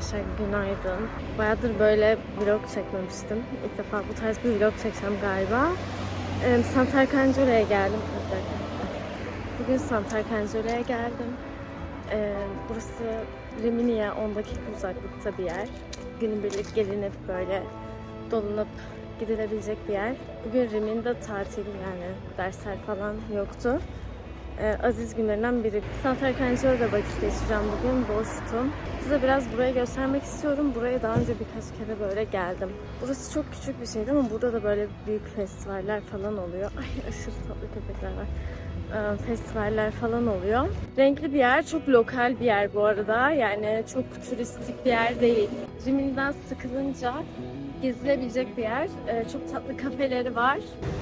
Arkadaşlar günaydın. Bayağıdır böyle vlog çekmemiştim. İlk defa bu tarz bir vlog çekeceğim galiba. Ee, Santarkancore'ye geldim. Bir dakika. Bugün Santarkancore'ye geldim. Ee, burası Rimini'ye 10 dakika uzaklıkta bir yer. Günübirlik gelinip böyle dolanıp gidilebilecek bir yer. Bugün Rimini'de tatil yani dersler falan yoktu. Ee, aziz günlerinden biri. Santarkancore'de vakit geçireceğim bugün. Boştum. Size biraz burayı göstermek istiyorum. Buraya daha önce birkaç kere böyle geldim. Burası çok küçük bir şeydi ama burada da böyle büyük festivaller falan oluyor. Ay aşırı tatlı köpekler var. Ee, festivaller falan oluyor. Renkli bir yer, çok lokal bir yer bu arada. Yani çok turistik bir yer değil. Rimini'den sıkılınca gezilebilecek bir yer. Ee, çok tatlı kafeleri var.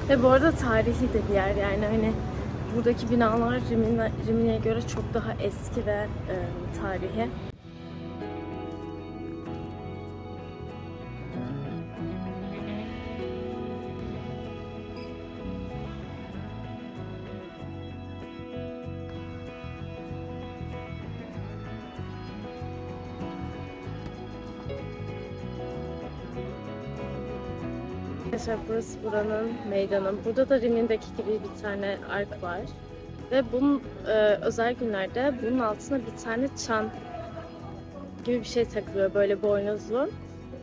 Ve bu arada tarihi de bir yer yani hani buradaki binalar Rimini, Rimini'ye göre çok daha eski ve e, tarihi. Arkadaşlar burası buranın meydanı. Burada da Rimini'deki gibi bir tane ark var. Ve bunun e, özel günlerde bunun altına bir tane çan gibi bir şey takılıyor böyle boynuzlu.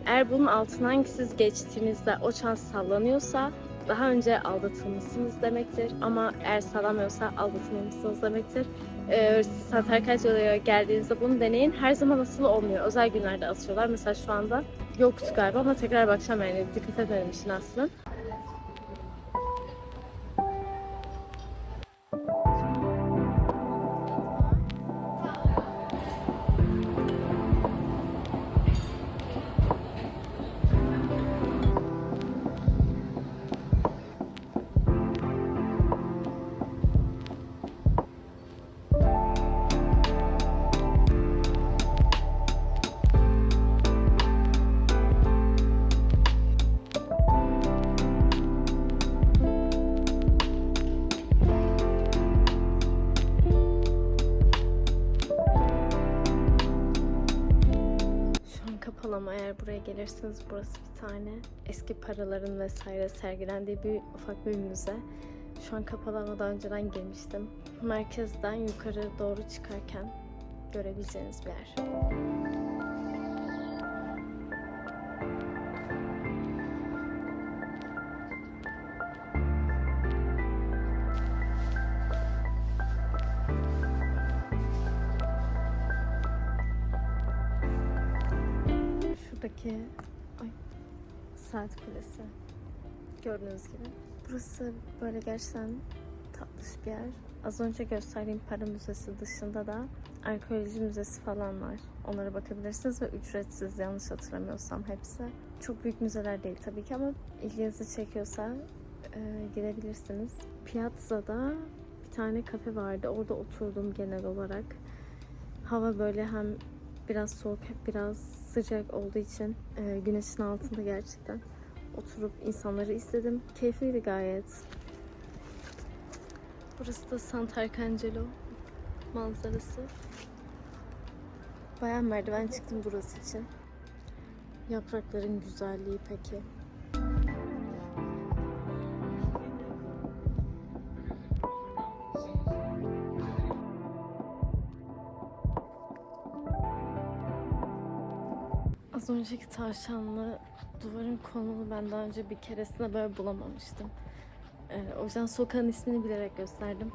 Eğer bunun altından siz geçtiğinizde o çan sallanıyorsa daha önce aldatılmışsınız demektir. Ama eğer sallamıyorsa aldatılmamışsınız demektir. Ee, Santarkacı'ya geldiğinizde bunu deneyin. Her zaman asılı olmuyor. Özel günlerde asıyorlar. Mesela şu anda yoktu galiba ama tekrar bakacağım yani dikkat edelim işin aslında. Şu an kapalı ama eğer buraya gelirseniz burası bir tane eski paraların vesaire sergilendiği bir ufak bir müze. Şu an kapalı ama daha önceden girmiştim. Merkezden yukarı doğru çıkarken görebileceğiniz bir yer. Şuradaki ay, saat kulesi. Gördüğünüz gibi. Burası böyle gerçekten tatlış bir yer. Az önce gösterdiğim para müzesi dışında da arkeoloji müzesi falan var. Onlara bakabilirsiniz ve ücretsiz yanlış hatırlamıyorsam hepsi. Çok büyük müzeler değil tabii ki ama ilginizi çekiyorsa e, gidebilirsiniz. Piazza'da bir tane kafe vardı. Orada oturdum genel olarak. Hava böyle hem biraz soğuk biraz sıcak olduğu için e, güneşin altında gerçekten oturup insanları izledim. Keyifliydi gayet. Burası da Sant'Arcangelo manzarası. Bayağı merdiven çıktım burası için. Yaprakların güzelliği peki. Az önceki tavşanlı duvarın konumunu ben daha önce bir keresinde böyle bulamamıştım. Ee, o yüzden sokağın ismini bilerek gösterdim.